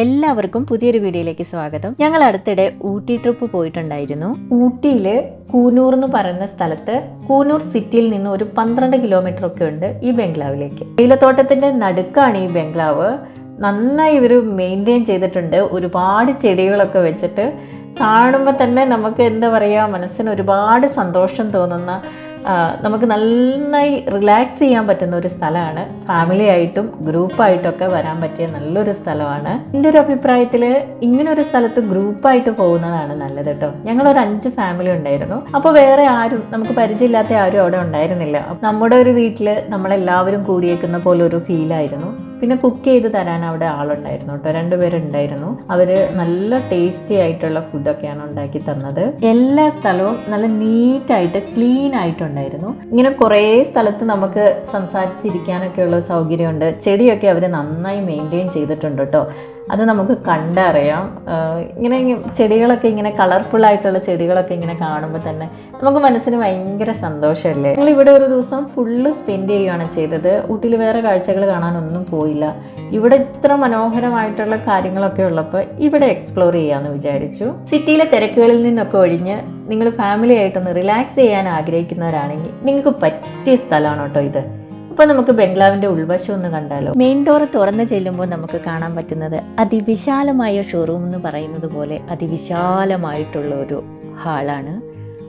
എല്ലാവർക്കും പുതിയൊരു വീഡിയോയിലേക്ക് സ്വാഗതം. ഞങ്ങൾ അടുത്തിടെ ഊട്ടി ട്രിപ്പ് പോയിട്ടുണ്ടായിരുന്നു. ഊട്ടിയിൽ കൂനൂർ എന്ന് പറയുന്ന സ്ഥലത്ത് കൂനൂർ സിറ്റിയിൽ നിന്ന് ഒരു പന്ത്രണ്ട് കിലോമീറ്റർ ഒക്കെ ഉണ്ട് ഈ ബംഗ്ലാവിലേക്ക്. തേയിലത്തോട്ടത്തിന്റെ നടുക്കാണ് ഈ ബംഗ്ലാവ്. നന്നായി ഇവർ മെയിന്റെയിൻ ചെയ്തിട്ടുണ്ട്. ഒരുപാട് ചെടികളൊക്കെ വെച്ചിട്ട് കാണുമ്പോൾ തന്നെ നമുക്ക് എന്താ പറയുക മനസ്സിന് ഒരുപാട് സന്തോഷം തോന്നുന്ന നമുക്ക് നന്നായി റിലാക്സ് ചെയ്യാൻ പറ്റുന്ന ഒരു സ്ഥലമാണ്. ഫാമിലി ആയിട്ടും ഗ്രൂപ്പായിട്ടൊക്കെ വരാൻ പറ്റിയ നല്ലൊരു സ്ഥലമാണ്. എന്റെ ഒരു അഭിപ്രായത്തിൽ ഇങ്ങനെ ഒരു സ്ഥലത്ത് ഗ്രൂപ്പായിട്ട് പോകുന്നതാണ് നല്ലത് കേട്ടോ. ഞങ്ങളൊരു അഞ്ച് ഫാമിലി ഉണ്ടായിരുന്നു. അപ്പോൾ വേറെ ആരും നമുക്ക് പരിചയമില്ലാത്ത ആരും അവിടെ ഉണ്ടായിരുന്നില്ല. നമ്മുടെ ഒരു വീട്ടിൽ നമ്മളെല്ലാവരും കൂടിയേക്കുന്ന പോലെ ഒരു ഫീലായിരുന്നു പിന്നെ കുക്ക് ചെയ്ത് തരാൻ അവിടെ ആളുണ്ടായിരുന്നു കേട്ടോ. രണ്ടുപേരുണ്ടായിരുന്നു അവർ നല്ല ടേസ്റ്റി ആയിട്ടുള്ള ഫുഡൊക്കെയാണ് ഉണ്ടാക്കി തന്നത്. എല്ലാ സ്ഥലവും നല്ല നീറ്റായിട്ട് ക്ലീൻ ആയിട്ടുണ്ടായിരുന്നു ഇങ്ങനെ കുറേ സ്ഥലത്ത് നമുക്ക് സംസാരിച്ചിരിക്കാനൊക്കെ ഉള്ള സൗകര്യമുണ്ട്. ചെടിയൊക്കെ അവർ നന്നായി മെയിന്റെയിൻ ചെയ്തിട്ടുണ്ട് കേട്ടോ അത് നമുക്ക് കണ്ടറിയാം. ഇങ്ങനെ ചെടികളൊക്കെ ഇങ്ങനെ കളർഫുൾ ആയിട്ടുള്ള ചെടികളൊക്കെ ഇങ്ങനെ കാണുമ്പോൾ തന്നെ നമുക്ക് മനസ്സിന് ഭയങ്കര സന്തോഷമല്ലേ ഞങ്ങൾ ഇവിടെ ഒരു ദിവസം ഫുള്ള് സ്പെൻഡ് ചെയ്യുകയാണ് ചെയ്തത്. ഊട്ടിയിൽ വേറെ കാഴ്ചകൾ കാണാനൊന്നും പോയില്ല. ഇവിടെ ഇത്ര മനോഹരമായിട്ടുള്ള കാര്യങ്ങളൊക്കെ ഉള്ളപ്പോൾ ഇവിടെ എക്സ്പ്ലോർ ചെയ്യാമെന്ന് വിചാരിച്ചു. സിറ്റിയിലെ തിരക്കുകളിൽ നിന്നൊക്കെ ഒഴിഞ്ഞ് നിങ്ങൾ ഫാമിലി ആയിട്ടൊന്ന് റിലാക്സ് ചെയ്യാൻ ആഗ്രഹിക്കുന്നവരാണെങ്കിൽ നിങ്ങൾക്ക് പറ്റിയ സ്ഥലമാണ് കേട്ടോ ഇത്. അപ്പോൾ നമുക്ക് ബംഗ്ലാവിന്റെ ഉൾവശം ഒന്ന് കണ്ടാലോ? മെയിൻ ഡോർ തുറന്ന് ചെല്ലുമ്പോൾ നമുക്ക് കാണാൻ പറ്റുന്നത് അതിവിശാലമായ ഷോറൂം എന്ന് പറയുന്നത് പോലെ അതിവിശാലമായിട്ടുള്ള ഒരു ഹാളാണ്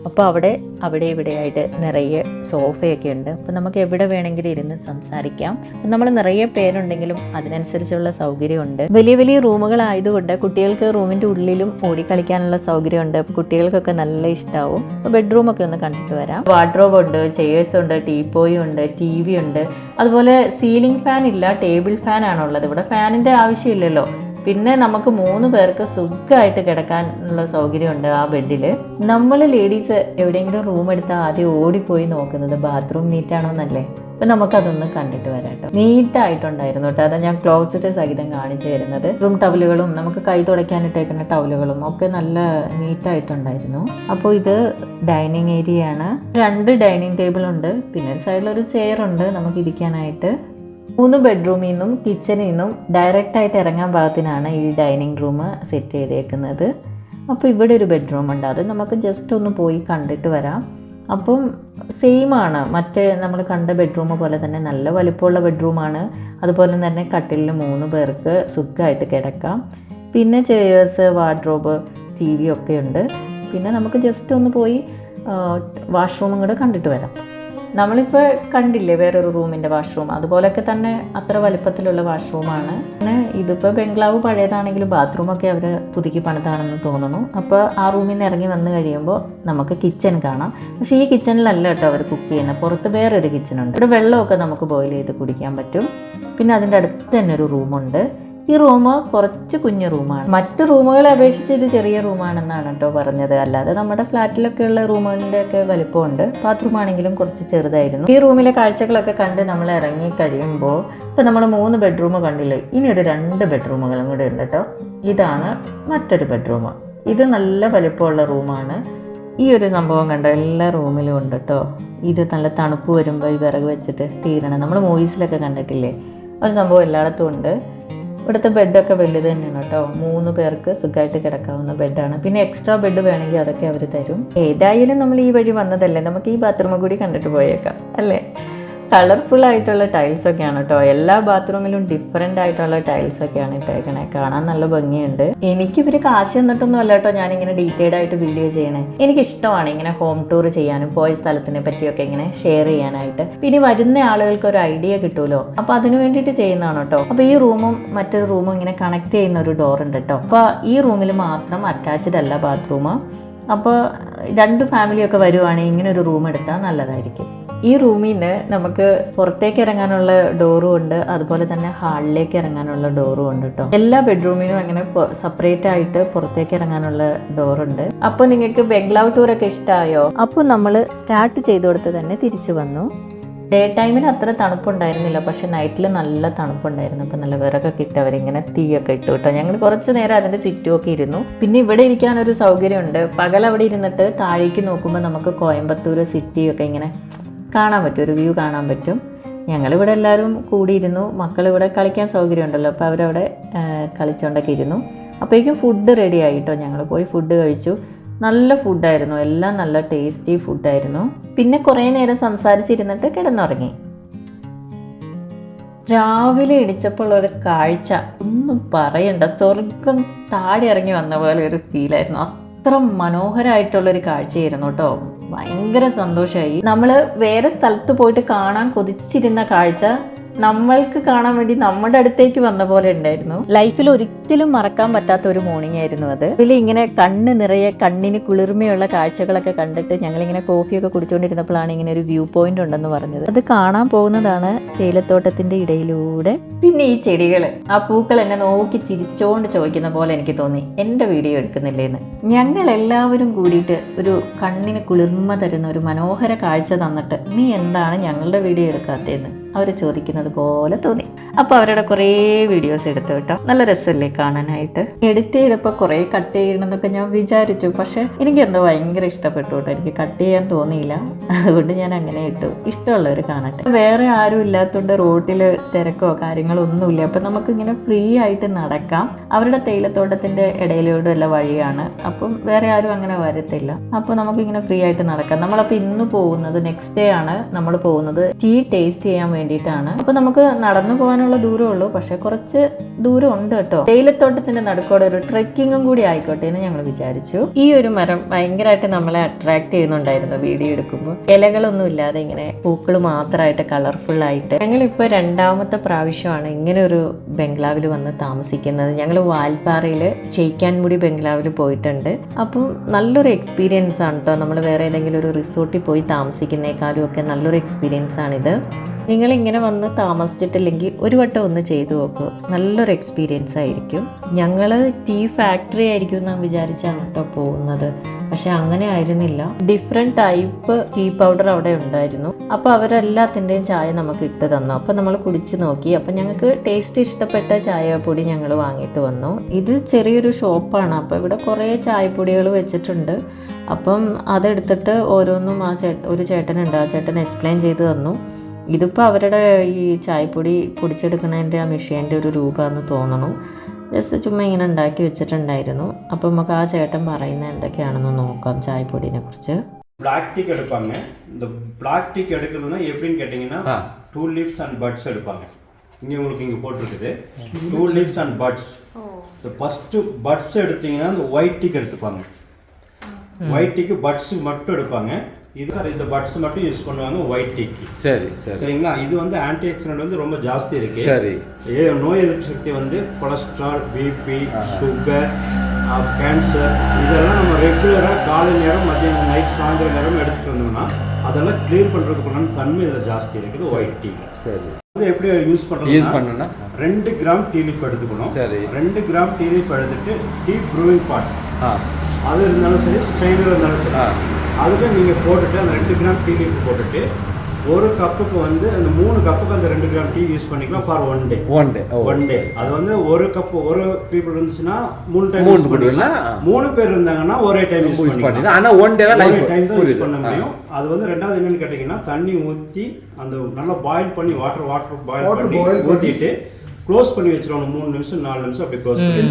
അപ്പോൾ അവിടെ അവിടെ ഇവിടെയായിട്ട് നിറയെ സോഫയൊക്കെ ഉണ്ട്. അപ്പോൾ നമുക്ക് എവിടെ വേണമെങ്കിലും ഇരുന്ന് സംസാരിക്കാം. നമ്മൾ നിറയെ പേരുണ്ടെങ്കിലും അതിനനുസരിച്ചുള്ള സൗകര്യമുണ്ട്. വലിയ വലിയ റൂമുകളായതുകൊണ്ട് കുട്ടികൾക്ക് റൂമിന്റെ ഉള്ളിലും ഓടിക്കളിക്കാനുള്ള സൗകര്യമുണ്ട്. കുട്ടികൾക്കൊക്കെ നല്ല ഇഷ്ടമാവും അപ്പോൾ ബെഡ്റൂമൊക്കെ ഒന്ന് കണ്ടിട്ട് വരാം. വാർഡ്രോബ് ഉണ്ട് ചെയേഴ്സ് ഉണ്ട് ടീപ്പോയും ഉണ്ട് ടി വി ഉണ്ട്. അതുപോലെ സീലിംഗ് ഫാൻ ഇല്ല ടേബിൾ ഫാൻ ആണുള്ളത്. ഇവിടെ ഫാനിന്റെ ആവശ്യമില്ലല്ലോ. പിന്നെ നമുക്ക് മൂന്ന് പേർക്ക് സുഖമായിട്ട് കിടക്കാനുള്ള സൗകര്യമുണ്ട് ആ ബെഡിൽ നമ്മൾ ലേഡീസ് എവിടെയെങ്കിലും റൂം എടുത്താൽ ആദ്യം ഓടിപ്പോയി നോക്കുന്നത്. ബാത്റൂം നീറ്റാണോ എന്നല്ലേ അപ്പം നമുക്കതൊന്ന് കണ്ടിട്ട് വരാം കേട്ടോ നീറ്റായിട്ടുണ്ടായിരുന്നു കേട്ടോ. അതാ ഞാൻ ക്ലോസറ്റ് സഹിതം കാണിച്ചു തരുന്നത്. റൂം ടവലുകളും നമുക്ക് കൈ തുടയ്ക്കാനിട്ടേക്കുന്ന ടവലുകളും ഒക്കെ നല്ല നീറ്റായിട്ടുണ്ടായിരുന്നു. അപ്പോൾ ഇത് ഡൈനിങ് ഏരിയ ആണ് രണ്ട് ഡൈനിങ് ടേബിൾ ഉണ്ട് പിന്നെ ഒരു സൈഡിൽ ഒരു ചെയർ ഉണ്ട് നമുക്ക് ഇരിക്കാനായിട്ട്. മൂന്ന് ബെഡ്റൂമിൽ നിന്നും കിച്ചണിൽ നിന്നും ഡയറക്റ്റായിട്ട് ഇറങ്ങാൻ പാകത്തിനാണ് ഈ ഡൈനിങ് റൂം സെറ്റ് ചെയ്തേക്കുന്നത്. അപ്പോൾ ഇവിടെ ഒരു ബെഡ്റൂം ഉണ്ട്. അത് നമുക്ക് ജസ്റ്റ് ഒന്ന് പോയി കണ്ടിട്ട് വരാം. അപ്പം സെയിം ആണ്. മറ്റേ നമ്മൾ കണ്ട ബെഡ്റൂം പോലെ തന്നെ നല്ല വലിപ്പമുള്ള ബെഡ്റൂമാണ് അതുപോലെ തന്നെ കട്ടിലിൽ മൂന്ന് പേർക്ക് സുഖമായിട്ട് കിടക്കാം. പിന്നെ ചെയേഴ്സ് വാർഡ്രോബ് ടി വി ഒക്കെ ഉണ്ട്. പിന്നെ നമുക്ക് ജസ്റ്റ് ഒന്ന് പോയി വാഷ്റൂമും കൂടെ കണ്ടിട്ട് വരാം. നമ്മളിപ്പോൾ കണ്ടില്ലേ വേറൊരു റൂമിന്റെ വാഷ്റൂം. അതുപോലൊക്കെ തന്നെ അത്ര വലിപ്പത്തിലുള്ള വാഷ്റൂമാണ്. പിന്നെ ഇതിപ്പോൾ ബംഗ്ലാവ് പഴയതാണെങ്കിലും ബാത്റൂമൊക്കെ അവർ പുതുക്കി പണിതാണെന്ന് തോന്നുന്നു. അപ്പോൾ ആ റൂമിൽ നിന്ന് ഇറങ്ങി വന്നു കഴിയുമ്പോൾ നമുക്ക് കിച്ചൺ കാണാം. പക്ഷേ ഈ കിച്ചണിലല്ല കേട്ടോ അവർ കുക്ക് ചെയ്യുന്നത് പുറത്ത് വേറൊരു കിച്ചണുണ്ട് ഇവിടെ വെള്ളമൊക്കെ നമുക്ക് ബോയിൽ ചെയ്ത് കുടിക്കാൻ പറ്റും. പിന്നെ അതിന്റെ അടുത്ത് തന്നെ ഒരു റൂമുണ്ട് ഈ റൂം കുറച്ച് കുഞ്ഞു റൂമാണ്. മറ്റു റൂമുകളെ അപേക്ഷിച്ച് ഇത് ചെറിയ റൂമാണെന്നാണ് കേട്ടോ പറഞ്ഞത്. അല്ലാതെ നമ്മുടെ ഫ്ലാറ്റിലൊക്കെ ഉള്ള റൂമുകളുടെ ഒക്കെ വലിപ്പമുണ്ട്. ബാത്റൂം ആണെങ്കിലും കുറച്ച് ചെറുതായിരുന്നു. ഈ റൂമിലെ കാഴ്ചകളൊക്കെ കണ്ട് നമ്മൾ ഇറങ്ങി കഴിയുമ്പോൾ ഇപ്പം നമ്മൾ മൂന്ന് ബെഡ്റൂം കണ്ടില്ലേ? ഇനി ഒരു രണ്ട് ബെഡ്റൂമുകളും കൂടെ ഉണ്ട് കേട്ടോ. ഇതാണ് മറ്റൊരു ബെഡ്റൂം ഇത് നല്ല വലിപ്പമുള്ള റൂമാണ്. ഈ ഒരു സംഭവം കണ്ടോ? എല്ലാ റൂമിലും ഉണ്ട് കേട്ടോ. ഇത് നല്ല തണുപ്പ് വരുമ്പോൾ ഈ വിറക് വെച്ചിട്ട് തീരണം. നമ്മൾ മൂവീസിലൊക്കെ കണ്ടിട്ടില്ലേ? ഒരു സംഭവം എല്ലായിടത്തും ഉണ്ട്. ഇവിടുത്തെ ബെഡൊക്കെ വലുത് തന്നെയാണ് കേട്ടോ. മൂന്ന് പേർക്ക് സുഖമായിട്ട് കിടക്കാവുന്ന ബെഡാണ്. പിന്നെ എക്സ്ട്രാ ബെഡ് വേണമെങ്കിൽ അതൊക്കെ അവർ തരും. ഏതായാലും നമ്മൾ ഈ വഴി വന്നതല്ലേ? നമുക്ക് ഈ ബാത്റൂം കൂടി കണ്ടിട്ട് പോയേക്കാം. അല്ലേ? കളർഫുൾ ആയിട്ടുള്ള ടൈൽസ് ഒക്കെയാണ് കേട്ടോ എല്ലാ ബാത്റൂമിലും ഡിഫറെന്റ് ആയിട്ടുള്ള ടൈൽസ് ഒക്കെയാണ് ഇട്ടേക്കണേ. കാണാൻ നല്ല ഭംഗിയുണ്ട്. എനിക്ക് ഇവർ കാശ് തന്നിട്ടൊന്നും അല്ല കേട്ടോ ഇങ്ങനെ ഡീറ്റെയിൽഡ് ആയിട്ട് വീഡിയോ ചെയ്യണേ. എനിക്ക് ഇഷ്ടമാണ് ഇങ്ങനെ ഹോം ടൂർ ചെയ്യാനും പോയ സ്ഥലത്തിനെ പറ്റിയൊക്കെ ഇങ്ങനെ ഷെയർ ചെയ്യാനായിട്ട്. പിന്നെ വരുന്ന ആളുകൾക്ക് ഒരു ഐഡിയ കിട്ടുമല്ലോ അപ്പോൾ അതിനു വേണ്ടിയിട്ട് ചെയ്യുന്നതാണ് കേട്ടോ അപ്പോൾ ഈ റൂമും മറ്റൊരു റൂമും ഇങ്ങനെ കണക്ട് ചെയ്യുന്ന ഒരു ഡോർ ഉണ്ട് കേട്ടോ അപ്പോൾ ഈ റൂമിൽ മാത്രം അറ്റാച്ച്ഡ് അല്ല ബാത്റൂം അപ്പോൾ രണ്ട് ഫാമിലിയൊക്കെ വരുവാണെങ്കിൽ ഇങ്ങനെ ഒരു റൂം എടുത്താൽ നല്ലതായിരിക്കും. ഈ റൂമിൽ നിന്ന് നമുക്ക് പുറത്തേക്ക് ഇറങ്ങാനുള്ള ഡോറും ഉണ്ട് അതുപോലെ തന്നെ ഹാളിലേക്ക് ഇറങ്ങാനുള്ള ഡോറും ഉണ്ട് കേട്ടോ എല്ലാ ബെഡ്റൂമിനും അങ്ങനെ സെപ്പറേറ്റ് ആയിട്ട് പുറത്തേക്ക് ഇറങ്ങാനുള്ള ഡോറുണ്ട്. അപ്പോൾ നിങ്ങൾക്ക് ബംഗ്ലാവ് ഒക്കെ ഇഷ്ടമായോ അപ്പോൾ നമ്മൾ സ്റ്റാർട്ട് ചെയ്തു കൊടുത്ത് തന്നെ തിരിച്ചു വന്നു. ഡേ ടൈമിൽ അത്ര തണുപ്പുണ്ടായിരുന്നില്ല പക്ഷെ നൈറ്റിൽ നല്ല തണുപ്പുണ്ടായിരുന്നു. അപ്പം നല്ല വിറകൊക്കെ ഇട്ട് അവരിങ്ങനെ തീയൊക്കെ ഇട്ടു കേട്ടോ ഞങ്ങൾ കുറച്ച് നേരം അതിന്റെ ചുറ്റുമൊക്കെ ഇരുന്നു. പിന്നെ ഇവിടെ ഇരിക്കാനൊരു സൗകര്യമുണ്ട്. പകൽ അവിടെ ഇരുന്നിട്ട് താഴേക്ക് നോക്കുമ്പോൾ നമുക്ക് കോയമ്പത്തൂർ സിറ്റിയൊക്കെ ഇങ്ങനെ കാണാൻ പറ്റും ഒരു വ്യൂ കാണാൻ പറ്റും. ഞങ്ങളിവിടെ എല്ലാവരും കൂടിയിരുന്നു. മക്കളിവിടെ കളിക്കാൻ സൗകര്യമുണ്ടല്ലോ. അപ്പോൾ അവരവിടെ കളിച്ചുകൊണ്ടൊക്കെ ഇരുന്നു. അപ്പോഴേക്കും ഫുഡ് റെഡി ആയിട്ടോ? ഞങ്ങൾ പോയി ഫുഡ് കഴിച്ചു. നല്ല ഫുഡായിരുന്നു എല്ലാം നല്ല ടേസ്റ്റി ഫുഡായിരുന്നു പിന്നെ കുറേ നേരം സംസാരിച്ചിരുന്നിട്ട് കിടന്നുറങ്ങി. രാവിലെ ഇടിച്ചപ്പോൾ ഒരു കാഴ്ച. ഒന്നും പറയണ്ട. സ്വർഗം താടി ഇറങ്ങി വന്ന പോലെ ഒരു ഫീലായിരുന്നു അത്ര മനോഹരമായിട്ടുള്ളൊരു കാഴ്ചയായിരുന്നു കേട്ടോ. ഭയങ്കര സന്തോഷമായി നമ്മൾ വേറെ സ്ഥലത്ത് പോയിട്ട് കാണാൻ കൊതിച്ചിരുന്ന കാഴ്ച നമ്മൾക്ക് കാണാൻ വേണ്ടി നമ്മുടെ അടുത്തേക്ക് വന്ന പോലെ ഉണ്ടായിരുന്നു. ലൈഫിൽ ഒരിക്കലും മറക്കാൻ പറ്റാത്ത ഒരു മോർണിംഗ് ആയിരുന്നു അത്. ഇതിൽ ഇങ്ങനെ കണ്ണ് നിറയെ കണ്ണിന് കുളിർമയുള്ള കാഴ്ചകളൊക്കെ കണ്ടിട്ട് ഞങ്ങളിങ്ങനെ കോഫിയൊക്കെ കുടിച്ചുകൊണ്ടിരുന്നപ്പോഴാണ് ഇങ്ങനെ ഒരു വ്യൂ പോയിന്റ് ഉണ്ടെന്ന് പറഞ്ഞത്. അത് കാണാൻ പോകുന്നതാണ് തേയിലത്തോട്ടത്തിന്റെ ഇടയിലൂടെ. പിന്നെ ഈ ചെടികൾ ആ പൂക്കൾ എന്നെ നോക്കി ചിരിച്ചോണ്ട് ചോദിക്കുന്ന പോലെ എനിക്ക് തോന്നി. എന്റെ വീഡിയോ എടുക്കുന്നില്ലേന്ന്? ഞങ്ങൾ എല്ലാവരും കൂടിയിട്ട് ഒരു കണ്ണിന് കുളിർമ തരുന്ന ഒരു മനോഹര കാഴ്ച തന്നിട്ട് നീ എന്താണ് ഞങ്ങളുടെ വീഡിയോ എടുക്കാത്തതെന്ന്? അവർ ചോദിക്കുന്നത് പോലെ തോന്നി. അപ്പോൾ അവരുടെ കുറേ വീഡിയോസ് എടുത്തു കേട്ടോ. നല്ല രസമല്ലേ കാണാനായിട്ട്. എഡിറ്റ് ചെയ്തപ്പോൾ കുറേ കട്ട് ചെയ്യണമെന്നൊക്കെ ഞാൻ വിചാരിച്ചു. പക്ഷേ എനിക്ക് എന്തോ ഭയങ്കര ഇഷ്ടപ്പെട്ടു കേട്ടോ. എനിക്ക് കട്ട് ചെയ്യാൻ തോന്നിയില്ല. അതുകൊണ്ട് ഞാൻ അങ്ങനെ ഇട്ടു. ഇഷ്ടമുള്ളവർ കാണട്ടെ. വേറെ ആരും ഇല്ലാത്തതുകൊണ്ട് റോട്ടിൽ തിരക്കോ കാര്യങ്ങളോ ഒന്നുമില്ല. അപ്പം നമുക്കിങ്ങനെ ഫ്രീ ആയിട്ട് നടക്കാം. അവരുടെ തേയിലത്തോട്ടത്തിന്റെ ഇടയിലൂടെ ഉള്ള വഴിയാണ്. അപ്പം വേറെ ആരും അങ്ങനെ വരത്തില്ല. അപ്പോൾ നമുക്കിങ്ങനെ ഫ്രീ ആയിട്ട് നടക്കാം. നമ്മളപ്പോൾ ഇന്ന് പോകുന്നത് നെക്സ്റ്റ് ഡേ ആണ്. നമ്മൾ പോകുന്നത് ടീ ടേസ്റ്റ് ചെയ്യാൻ വേണ്ടിയിട്ടാണ്. അപ്പോൾ നമുക്ക് നടന്നു പോകാനുള്ള ദൂരമേ ഉള്ളൂ. പക്ഷേ കുറച്ച് ദൂരം ഉണ്ട് കേട്ടോ. തേയിലത്തോട്ടത്തിന്റെ നടുക്കോടെ ഒരു ട്രെക്കിങ്ങും കൂടി ആയിക്കോട്ടെ എന്ന് ഞങ്ങൾ വിചാരിച്ചു. ഈ ഒരു മരം ഭയങ്കരമായിട്ട് നമ്മളെ അട്രാക്ട് ചെയ്യുന്നുണ്ടായിരുന്നു വീഡിയോ എടുക്കുമ്പോൾ. ഇലകളൊന്നും ഇല്ലാതെ ഇങ്ങനെ പൂക്കൾ മാത്രമായിട്ട് കളർഫുൾ ആയിട്ട്. ഞങ്ങളിപ്പോൾ രണ്ടാമത്തെ പ്രാവശ്യമാണ് ഇങ്ങനെ ഒരു ബംഗ്ലാവിൽ വന്ന് താമസിക്കുന്നത്. ഞങ്ങൾ വാൽപ്പാറയിൽ ചെയ്ക്കാൻമുടി ബംഗ്ലാവിൽ പോയിട്ടുണ്ട്. അപ്പം നല്ലൊരു എക്സ്പീരിയൻസ് ആണ് കേട്ടോ. നമ്മൾ വേറെ ഏതെങ്കിലും ഒരു റിസോർട്ടിൽ പോയി താമസിക്കുന്നേക്കാളും ഒക്കെ നല്ലൊരു എക്സ്പീരിയൻസ് ആണിത്. നിങ്ങൾ ഇങ്ങനെ വന്ന് താമസിച്ചിട്ടില്ലെങ്കിൽ ഒരു വട്ടം ഒന്ന് ചെയ്തു നോക്കൂ. നല്ലൊരു എക്സ്പീരിയൻസ് ആയിരിക്കും. ഞങ്ങൾ ടീ ഫാക്ടറി ആയിരിക്കും എന്നാണ് വിചാരിച്ചാണ് കേട്ടോ പോകുന്നത്. പക്ഷെ അങ്ങനെ ആയിരുന്നില്ല. ഡിഫറെന്റ് ടൈപ്പ് ടീ പൗഡർ അവിടെ ഉണ്ടായിരുന്നു. അപ്പോൾ അവരെല്ലാത്തിന്റെയും ചായ നമുക്ക് ഇട്ട് തന്നു. അപ്പോൾ നമ്മൾ കുടിച്ച് നോക്കി. അപ്പോൾ ഞങ്ങൾക്ക് ടേസ്റ്റ് ഇഷ്ടപ്പെട്ട ചായപ്പൊടി ഞങ്ങൾ വാങ്ങിയിട്ട് വന്നു. ഇത് ചെറിയൊരു ഷോപ്പാണ്. അപ്പോൾ ഇവിടെ കുറേ ചായപ്പൊടികൾ വെച്ചിട്ടുണ്ട്. അപ്പം അതെടുത്തിട്ട് ഓരോന്നും ആ ചേട്ട ഒരു ചേട്ടനുണ്ട്. ആ ചേട്ടൻ എക്സ്പ്ലെയിൻ ചെയ്ത് തന്നു. ഇതിപ്പോൾ അവരുടെ ഈ ചായപ്പൊടി പൊടിച്ചെടുക്കുന്നതിൻ്റെ ആ മെഷീൻ്റെ ഒരു രൂപമെന്ന് തോന്നണു ജസ്റ്റ് ചുമ്മാ ഇങ്ങനെ ഉണ്ടാക്കി വെച്ചിട്ടുണ്ടായിരുന്നു അപ്പോൾ നമുക്ക് ആ ചേട്ടൻ പറയുന്നത് എന്തൊക്കെയാണെന്ന് നോക്കാം ചായപ്പൊടിനെ കുറിച്ച് பிளாக் டீக் எடுப்பாங்க இந்த பிளாக் டீக் எடுக்கிறதுனா எப்படின்னு கேட்டிங்கன்னா டூ லீவ்ஸ் அண்ட் பட்ஸ் எடுப்பாங்க இங்கே உங்களுக்கு இங்கே போட்டிருக்குது டூ லீவ்ஸ் அண்ட் பட்ஸ் இந்த ஃபஸ்ட்டு பட்ஸ் எடுத்தீங்கன்னா இந்த ஒயிட் டீக் எடுத்துப்பாங்க ஒயிட் டீக்கு பட்ஸ் மட்டும் எடுப்பாங்க இது சார் இந்த பட்ஸ் மட்டும் யூஸ் பண்ணுவாங்க ஒயிட் டீக்கு சரி சரி. சரிங்களா? இது வந்து ஆன்டி ஆக்சிடென்ட் வந்து ரொம்ப ஜாஸ்தி இருக்கு. சரி. ஏ நோய் எதிர்ப்பு சக்தி வந்து கொலஸ்ட்ரால் பிபி சுகர் கேன்சர் இதெல்லாம் நம்ம ரெகுலராக காலை நேரம் மதியம் நைட் சாயந்தரம் நேரம் எடுத்துட்டு வந்தோம்னா அதெல்லாம் க்ளீன் பண்ணுறதுக்குள்ள தன்மை இதில் ஜாஸ்தி இருக்குது ஒயிட் டீ சரி. வந்து எப்படி யூஸ் பண்ணுறது யூஸ் பண்ணனா ரெண்டு கிராம் டீ லீஃப் எடுத்துக்கணும். சரி. ரெண்டு கிராம் டீ லீஃப் எடுத்துட்டு டீ ப்ரூவிங் பாட் ஆ. அது இருந்தாலும் சரி ஸ்ட்ரெயினர் இருந்தாலும் சரி. அதில் நீங்கள் போட்டுட்டு அந்த ரெண்டு கிராம் டீ லீஃப் போட்டுட்டு ஒரு கப்புக்கு வந்து அந்த மூணு கப்புக்கு அந்த ரெண்டு கிராம் டீ யூஸ் பண்ணிக்கலாம் for one day. One day one day அது வந்து ஒரு கப் ஒரு பீப்புள் இருந்துச்சுன்னா மூணு டைம் யூஸ் பண்ணிக்கலாம். மூணு பேர் இருந்தாங்கன்னா ஒரே டைம் யூஸ் பண்ணிக்கலாம். ஆனால் ஒன் டே தான் டைம் தான் யூஸ் பண்ண. முடியும். அது வந்து ரெண்டாவது என்னன்னு கேட்டிங்கன்னா தண்ணி ஊற்றி அந்த நல்லா பாயில் பண்ணி வாட்டர் வாட்டர் பாயில் பண்ணி- ஊற்றிட்டு க்ளோஸ் பண்ணி வச்சிருவாங்க மூணு நிமிஷம் நாலு நிமிஷம் அப்படி க்ளோஸ் பண்ணி.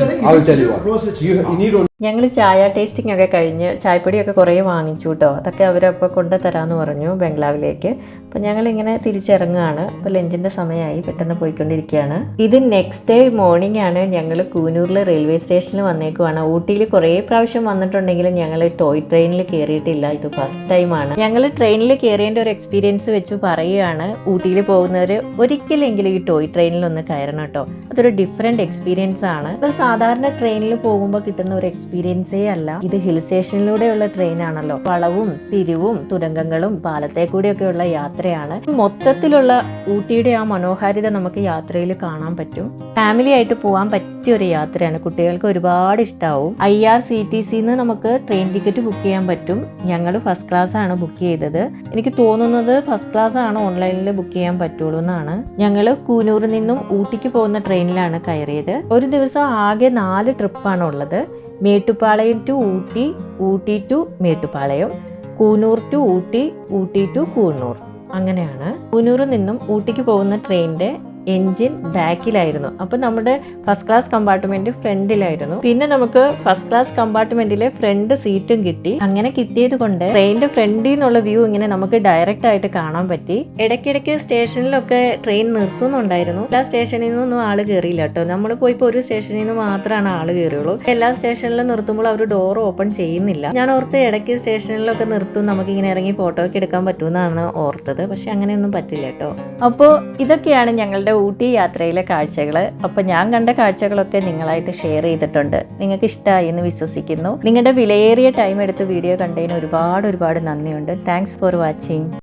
ഞങ്ങൾ ചായ ടേസ്റ്റിംഗ് ഒക്കെ കഴിഞ്ഞ് ചായപ്പൊടിയൊക്കെ കുറേ വാങ്ങിച്ചു കേട്ടോ അതൊക്കെ അവരപ്പോൾ കൊണ്ട് തരാമെന്ന് പറഞ്ഞു ബംഗ്ലാവിലേക്ക്. അപ്പം ഞങ്ങളിങ്ങനെ തിരിച്ചിറങ്ങുകയാണ്. അപ്പോൾ ലഞ്ചിന്റെ സമയമായി. പെട്ടെന്ന് പോയിക്കൊണ്ടിരിക്കുകയാണ്. ഇത് നെക്സ്റ്റ് ഡേ മോർണിംഗ് ആണ് ഞങ്ങൾ കൂനൂരിൽ റെയിൽവേ സ്റ്റേഷനിൽ വന്നേക്കുവാണ്. ഊട്ടിയിൽ കുറേ പ്രാവശ്യം വന്നിട്ടുണ്ടെങ്കിലും ഞങ്ങൾ ടോയ് ട്രെയിനിൽ കയറിയിട്ടില്ല ഇത് ഫസ്റ്റ് ടൈമാണ് ഞങ്ങൾ ട്രെയിനിൽ കയറിയതിന്റെ ഒരു എക്സ്പീരിയൻസ് വെച്ച് പറയുകയാണ്. ഊട്ടിയിൽ പോകുന്നവർ ഒരിക്കലെങ്കിലും ഈ ടോയ് ട്രെയിനിൽ ഒന്ന് കയറണം കേട്ടോ അതൊരു ഡിഫറെന്റ് എക്സ്പീരിയൻസ് ആണ്. ഇപ്പോൾ സാധാരണ ട്രെയിനിൽ പോകുമ്പോൾ കിട്ടുന്ന ഒരു എക്സ്പീരിയൻസേ അല്ല. ഇത് ഹിൽ സ്റ്റേഷനിലൂടെയുള്ള ട്രെയിൻ ആണല്ലോ. വളവും തിരിവും തുരങ്കങ്ങളും പാലത്തെ കൂടിയൊക്കെയുള്ള യാത്രയാണ്. മൊത്തത്തിലുള്ള ഊട്ടിയുടെ ആ മനോഹാരിത നമുക്ക് യാത്രയിൽ കാണാൻ പറ്റും. ഫാമിലി ആയിട്ട് പോകാൻ പറ്റിയ ഒരു യാത്രയാണ്. കുട്ടികൾക്ക് ഒരുപാട് ഇഷ്ടാവും. ഐ ആർ സി ടി സിന്ന് നമുക്ക് ട്രെയിൻ ടിക്കറ്റ് ബുക്ക് ചെയ്യാൻ പറ്റും. ഞങ്ങൾ ഫസ്റ്റ് ക്ലാസ് ആണ് ബുക്ക് ചെയ്തത്. എനിക്ക് തോന്നുന്നത് ഫസ്റ്റ് ക്ലാസ് ആണ് ഓൺലൈനിൽ ബുക്ക് ചെയ്യാൻ പറ്റുള്ളൂ എന്നാണ്. ഞങ്ങൾ കൂനൂറിൽ നിന്നും ഊട്ടിക്ക് പോകുന്ന ട്രെയിനിലാണ് കയറിയത്. ഒരു ദിവസം ആകെ നാല് ട്രിപ്പാണ് ഉള്ളത്. Mettupalayam to Ooty Ooty to Mettupalayam Coonoor to Ooty Ooty to Coonoor. അങ്ങനെയാണ്. കൂനൂറിൽ നിന്നും ഊട്ടിക്ക് പോകുന്ന ട്രെയിനിന്റെ എൻജിൻ ബാക്കിലായിരുന്നു. അപ്പോൾ നമ്മുടെ ഫസ്റ്റ് ക്ലാസ് കമ്പാർട്ട്മെന്റ് ഫ്രണ്ടിലായിരുന്നു. പിന്നെ നമുക്ക് ഫസ്റ്റ് ക്ലാസ് കമ്പാർട്ട്മെന്റിലെ ഫ്രണ്ട് സീറ്റും കിട്ടി. അങ്ങനെ കിട്ടിയത് കൊണ്ട് ട്രെയിനിന്റെ ഫ്രണ്ടിൽ നിന്നുള്ള വ്യൂ ഇങ്ങനെ നമുക്ക് ഡയറക്റ്റ് ആയിട്ട് കാണാൻ പറ്റി. ഇടയ്ക്കിടയ്ക്ക് സ്റ്റേഷനിലൊക്കെ ട്രെയിൻ നിർത്തുന്നുണ്ടായിരുന്നു. എല്ലാ സ്റ്റേഷനിൽ നിന്നൊന്നും ആൾ കയറിയില്ല കേട്ടോ. നമ്മൾ പോയിപ്പോൾ ഒരു സ്റ്റേഷനിൽ നിന്ന് മാത്രമാണ് ആൾ കയറിയുള്ളൂ എല്ലാ സ്റ്റേഷനിലും നിർത്തുമ്പോൾ അവർ ഡോർ ഓപ്പൺ ചെയ്യുന്നില്ല. ഞാൻ ഓർത്ത് ഇടയ്ക്ക് സ്റ്റേഷനിലൊക്കെ നിർത്തും. നമുക്ക് ഇങ്ങനെ ഇറങ്ങി ഫോട്ടോ ഒക്കെ എടുക്കാൻ പറ്റുമെന്നാണ് ഓർത്തത്. പക്ഷെ അങ്ങനെയൊന്നും പറ്റില്ല കേട്ടോ. അപ്പോൾ ഇതൊക്കെയാണ് ഞങ്ങളുടെ ഊട്ടി യാത്രയിലെ കാഴ്ചകൾ അപ്പോൾ ഞാൻ കണ്ട കാഴ്ചകളൊക്കെ നിങ്ങളായിട്ട് ഷെയർ ചെയ്തിട്ടുണ്ട്. നിങ്ങൾക്ക് ഇഷ്ടമായി എന്ന് വിശ്വസിക്കുന്നു. നിങ്ങളുടെ വിലയേറിയ ടൈം എടുത്ത് വീഡിയോ കണ്ടതിന് ഒരുപാട് ഒരുപാട് നന്ദിയുണ്ട്. Thanks for watching